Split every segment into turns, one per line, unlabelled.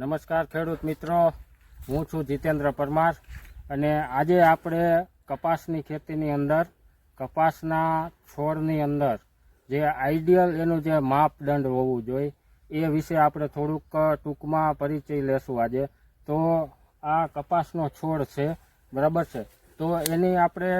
નમસ્કાર ખેડૂત મિત્રો. હું છું જીતેન્દ્ર પરમાર અને આજે આપણે કપાસની ખેતીની અંદર, કપાસના છોડની અંદર જે આઈડિયલ એનું જે માપદંડ હોવું જોઈએ એ વિશે આપણે થોડુંક ટૂંકમાં પરિચય લેશું આજે. તો આ કપાસનો છોડ છે, બરાબર છે? તો એની આપણે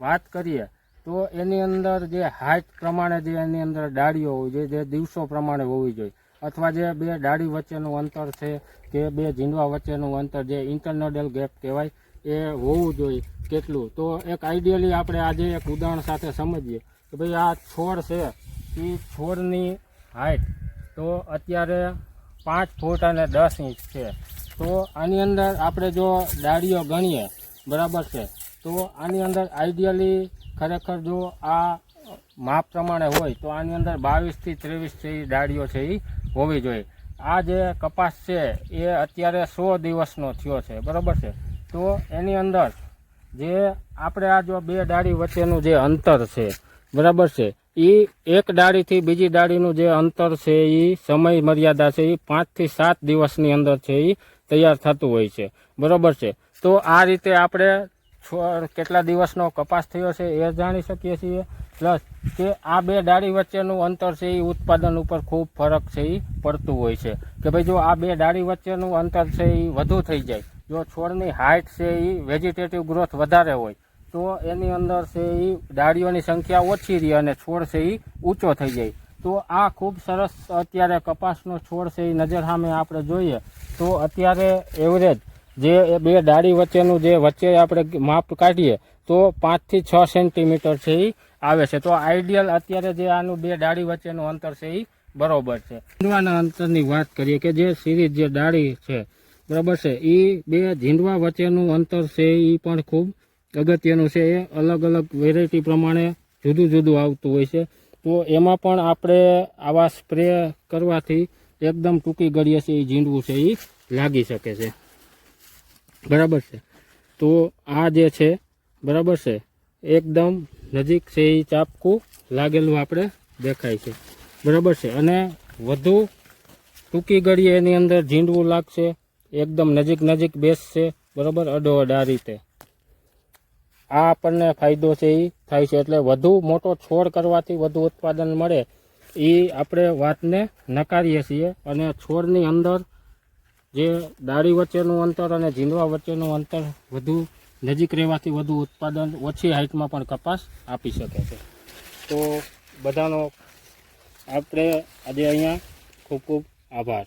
વાત કરીએ, તો એની અંદર જે હાઇટ પ્રમાણે જે એની અંદર ડાળીઓ હોવી જોઈએ જે દિવસો પ્રમાણે હોવી જોઈએ. અથવા જે બે ડાળી વચ્ચેનું અંતર છે, કે બે ઝીંડવા વચ્ચેનું અંતર જે ઇન્ટરનોડલ ગેપ કહેવાય, એ હોવું જોઈએ કેટલું? તો એક આઈડિયલી આપણે આજે એક ઉદાહરણ સાથે સમજીએ. કે ભાઈ આ છોડ છે એ છોડની હાઇટ તો અત્યારે પાંચ ફૂટ અને દસ ઇંચ છે. તો આની અંદર આપણે જો ડાળીઓ ગણીએ, બરાબર છે? તો આની અંદર આઈડિયલી ખરેખર જો આ માપ પ્રમાણે હોય તો આની અંદર બાવીસથી ત્રેવીસ એ ડાળીઓ છે એ હોવી જોઈએ. આ જે કપાસ છે, એ અત્યારે સો દિવસનો થયો છે. બરાબર છે? તો એની અંદર જે આપણે આ જો બે ડાળી વચ્ચેનું જે અંતર છે, બરાબર છે? એ એક ડાળીથી બીજી ડાળીનું જે અંતર છે એ સમય મર્યાદા છે એ પાંચથી સાત દિવસની અંદર છે એ તૈયાર થતું હોય છે. બરાબર છે? તો આ રીતે આપણે છોડ કેટલા દિવસનો કપાસ થયો છે એ જાણી શકીએ છીએ. પ્લસ કે આ બે ડાળી વચ્ચેનું અંતર છે એ ઉત્પાદન ઉપર ખૂબ ફરક છે એ પડતું હોય છે. કે ભાઈ જો આ બે ડાળી વચ્ચેનું અંતર છે એ વધુ થઈ જાય, જો છોડની હાઇટ છે એ વેજીટેટિવ ગ્રોથ વધારે હોય, તો એની અંદર છે એ ડાળીઓની સંખ્યા ઓછી રહે અને છોડ છે એ ઊંચો થઈ જાય. તો આ ખૂબ સરસ અત્યારે કપાસનો છોડ છે એ નજર સામે આપણે જોઈએ, તો અત્યારે એવરેજ જે બે ડાળી વચ્ચેનું જે વચ્ચે આપણે માપ કાઢીએ, તો પાંચથી છ સેન્ટીમીટર છે એ આવે છે. તો આઈડિયલ અત્યારે જે આનું બે ડાળી વચ્ચેનું અંતર છે એ બરોબર છે. ઝીંડવાના અંતરની વાત કરીએ કે જે સિરીઝ જે ડાળી છે, બરાબર છે એ બે ઝીંડવા વચ્ચેનું અંતર છે એ પણ ખૂબ અગત્યનું છે. એ અલગ અલગ વેરાયટી પ્રમાણે જુદું જુદું આવતું હોય છે. તો એમાં પણ આપણે આવા સ્પ્રે કરવાથી એકદમ ટૂંકી ગળીએ છે એ ઝીંડવું છે એ લાગી શકે છે. બરાબર છે. તો આ જે છે, બરાબર છે. એકદમ નજીક છે એ ચાપકું લાગેલું આપણે દેખાય છે. બરાબર છે. અને વધુ ટૂંકી ગળીએ એની અંદર ઝીંડવું લાગશે. એકદમ નજીક નજીક બેસશે. બરાબર અડોઅડ આ રીતે. આ આપણને ફાયદો છે એ થાય છે એટલે વધુ મોટો છોડ કરવાથી વધુ ઉત્પાદન મળે. એ આપણે વાતને નકારીએ છીએ અને છોડની અંદર જે ડાળી વચ્ચેનું અંતર અને ઝીંડવા વચ્ચેનું અંતર વધુ નજીક રહેવાથી વધુ ઉત્પાદન ઓછી હાઇટમાં પણ કપાસ આપી શકે છે. તો બધાનો આપણે આજે અહીંયા ખૂબ ખૂબ આભાર.